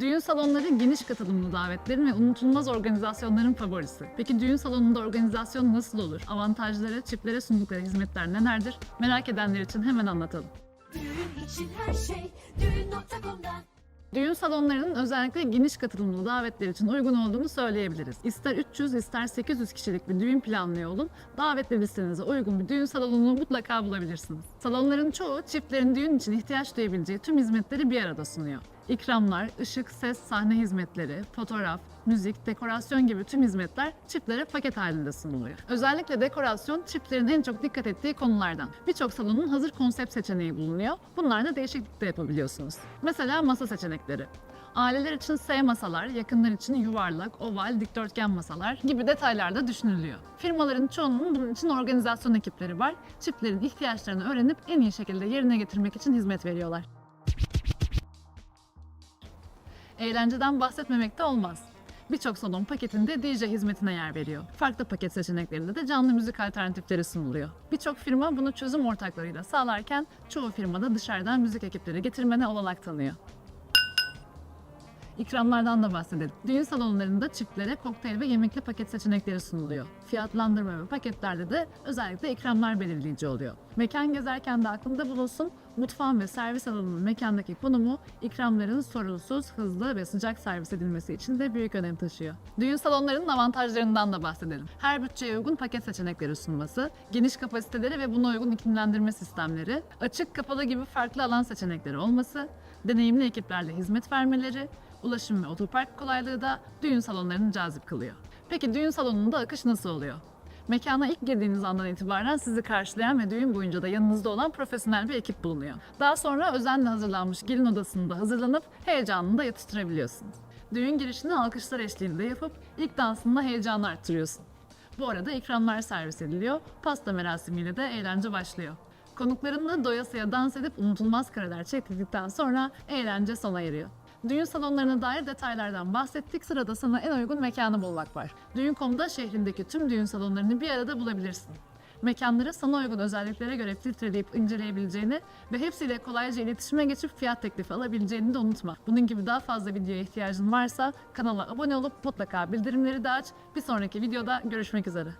Düğün salonları geniş katılımlı davetlerin ve unutulmaz organizasyonların favorisi. Peki düğün salonunda organizasyon nasıl olur? Avantajları, çiftlere sundukları hizmetler nelerdir? Merak edenler için hemen anlatalım. Düğün için her şey düğün.com'dan. Düğün salonlarının özellikle geniş katılımlı davetler için uygun olduğunu söyleyebiliriz. İster 300 ister 800 kişilik bir düğün planlıyor olun, davetli listenize uygun bir düğün salonunu mutlaka bulabilirsiniz. Salonların çoğu çiftlerin düğün için ihtiyaç duyabileceği tüm hizmetleri bir arada sunuyor. İkramlar, ışık, ses, sahne hizmetleri, fotoğraf, müzik, dekorasyon gibi tüm hizmetler çiftlere paket halinde sunuluyor. Özellikle dekorasyon çiftlerin en çok dikkat ettiği konulardan. Birçok salonun hazır konsept seçeneği bulunuyor. Bunlarda değişiklik de yapabiliyorsunuz. Mesela masa seçenekleri. Aileler için S masalar, yakınlar için yuvarlak, oval, dikdörtgen masalar gibi detaylar da düşünülüyor. Firmaların çoğunun bunun için organizasyon ekipleri var. Çiftlerin ihtiyaçlarını öğrenip en iyi şekilde yerine getirmek için hizmet veriyorlar. Eğlenceden bahsetmemek de olmaz. Birçok salon paketinde DJ hizmetine yer veriyor. Farklı paket seçeneklerinde de canlı müzik alternatifleri sunuluyor. Birçok firma bunu çözüm ortaklarıyla sağlarken çoğu firmada dışarıdan müzik ekipleri getirmene olanak tanıyor. İkramlardan da bahsedelim. Düğün salonlarında çiftlere kokteyl ve yemekli paket seçenekleri sunuluyor. Fiyatlandırma ve paketlerde de özellikle ikramlar belirleyici oluyor. Mekan gezerken de aklında bulunsun, mutfağın ve servis alanının mekandaki konumu ikramların sorunsuz, hızlı ve sıcak servis edilmesi için de büyük önem taşıyor. Düğün salonlarının avantajlarından da bahsedelim. Her bütçeye uygun paket seçenekleri sunması, geniş kapasiteleri ve buna uygun iklimlendirme sistemleri, açık kapalı gibi farklı alan seçenekleri olması, deneyimli ekiplerle hizmet vermeleri, ulaşım ve otopark kolaylığı da düğün salonlarını cazip kılıyor. Peki düğün salonunda akış nasıl oluyor? Mekana ilk girdiğiniz andan itibaren sizi karşılayan ve düğün boyunca da yanınızda olan profesyonel bir ekip bulunuyor. Daha sonra özenle hazırlanmış gelin odasında hazırlanıp heyecanını da yatıştırabiliyorsunuz. Düğün girişini alkışlar eşliğinde yapıp ilk dansında heyecanı arttırıyorsun. Bu arada ikramlar servis ediliyor, pasta merasimiyle de eğlence başlıyor. Konuklarınla doyasıya dans edip unutulmaz kareler çektirdikten sonra eğlence sona eriyor. Düğün salonlarına dair detaylardan bahsettik. Sırada sana en uygun mekanı bulmak var. Düğün.com'da şehrindeki tüm düğün salonlarını bir arada bulabilirsin. Mekanları sana uygun özelliklere göre filtreleyip inceleyebileceğini ve hepsiyle kolayca iletişime geçip fiyat teklifi alabileceğini de unutma. Bunun gibi daha fazla videoya ihtiyacın varsa kanala abone olup mutlaka bildirimleri de aç. Bir sonraki videoda görüşmek üzere.